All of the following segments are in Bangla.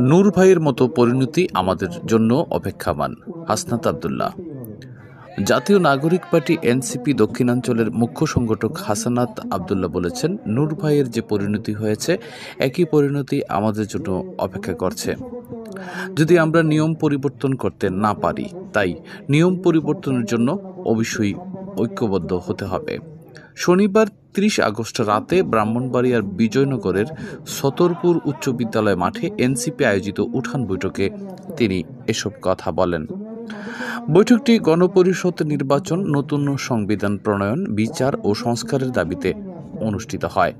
নূর ভাইয়ের মতো পরিণতি আমাদের জন্য অপেক্ষামান, হাসনাত আবদুল্লাহ। জাতীয় নাগরিক পার্টি এনসিপি দক্ষিণাঞ্চলের মুখ্য সংগঠক হাসানাত আবদুল্লাহ বলেছেন, নূর ভাইয়ের যে পরিণতি হয়েছে, একই পরিণতি আমাদের জন্য অপেক্ষা করছে। যদি আমরা নিয়ম পরিবর্তন করতে না পারি, তাই নিয়ম পরিবর্তনের জন্য অবশ্যই ঐক্যবদ্ধ হতে হবে। শনিবার ত্রিশ আগস্ট রাতে ব্রাহ্মণবাড়িয়ার বিজয়নগরের সতরপুর উচ্চ বিদ্যালয় মাঠে এনসিপি আয়োজিত উঠান বৈঠকে তিনি এসব কথা বলেন। বৈঠকটি গণপরিষদ নির্বাচন, নতুন সংবিধান প্রণয়ন, বিচার ও সংস্কারের দাবিতে অনুষ্ঠিত হয়।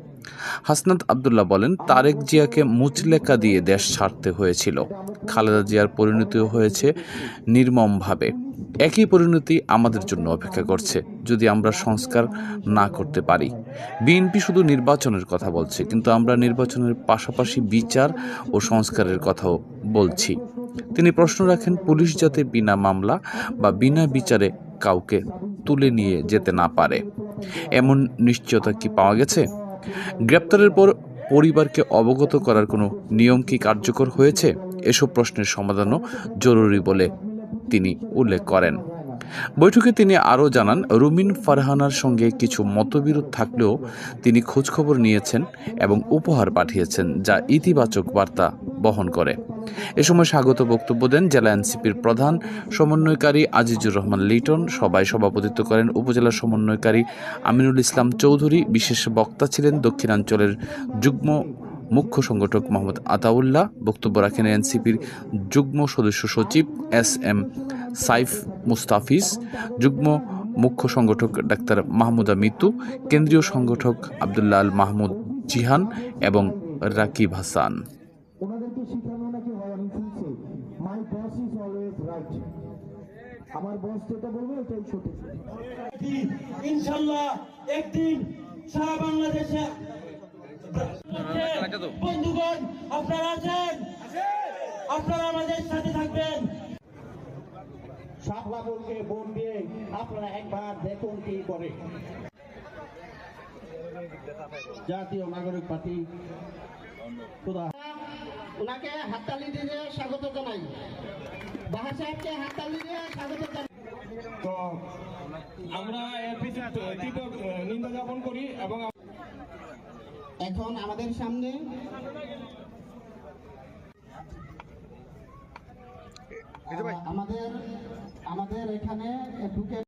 হাসনাত আবদুল্লাহ বলেন, তারেক জিয়াকে মুচলেকা দিয়ে দেশ ছাড়তে হয়েছিল। খালেদা জিয়ার পরিণতিও হয়েছে নির্মমভাবে। একই পরিণতি আমাদের জন্য অপেক্ষা করছে, যদি আমরা সংস্কার না করতে পারি। বিএনপি শুধু নির্বাচনের কথা বলছে, কিন্তু আমরা নির্বাচনের পাশাপাশি বিচার ও সংস্কারের কথাও বলছি। তিনি প্রশ্ন রাখেন, পুলিশ যাতে বিনা মামলা বা বিনা বিচারে কাউকে তুলে নিয়ে যেতে না পারে, এমন নিশ্চয়তা কি পাওয়া গেছে? গ্রেপ্তারের পর পরিবারকে অবগত করার কোনো নিয়ম কি কার্যকর হয়েছে? এসব প্রশ্নের সমাধানও জরুরি বলে তিনি উল্লেখ করেন। বৈঠকে তিনি আরও জানান, রুমিন ফারহানার সঙ্গে কিছু মতবিরোধ থাকলেও তিনি খোঁজখবর নিয়েছেন এবং উপহার পাঠিয়েছেন, যা ইতিবাচক বার্তা বহন করে। এ সময় স্বাগত বক্তব্য দেন জেলা এনসিপির প্রধান সমন্বয়কারী আজিজুর রহমান লিটন। সভায় সভাপতিত্ব করেন উপজেলা সমন্বয়কারী আমিনুল ইসলাম চৌধুরী। বিশেষ বক্তা ছিলেন দক্ষিণাঞ্চলের যুগ্ম মুখ্য সংগঠক মোহাম্মদ আতাউল্লাহ। বক্তব্য রাখেন এনসিপির যুগ্ম সদস্য সচিব এস এম সাইফ মুস্তাফিজ। যুগ্ম মুখ্য সংগঠক ডাক্তার মাহমুদা মিতু। কেন্দ্রীয় সংগঠক আবদুল্লাহ আল মাহমুদ জিহান এবং রাকিব হাসান। ওনাদেরকে শিখানো নাকি হয় আমি শুনছি। My boss is always right আমার বস যেটা বলবে ওটাই সঠিক। ইনশাল্লাহ একদিন সারা বাংলাদেশে বন্ধুগণ আপনারা আছেন? আপনারা আমাদের সাথে থাকবেন। শাপলা বলকে ভোট দিয়ে আপনারা একবার দেখুন কি করে। জাতীয় নাগরিক পার্টি। ওনাকে হাততালি দিয়ে স্বাগত জানাই। বাহা সাহেবকে হাততালি দিয়ে স্বাগত জানাই। তো আমরা নিন্দা জ্ঞাপন করি এবং এখন আমাদের সামনে আমাদের আমাদের এখানে ঢুকে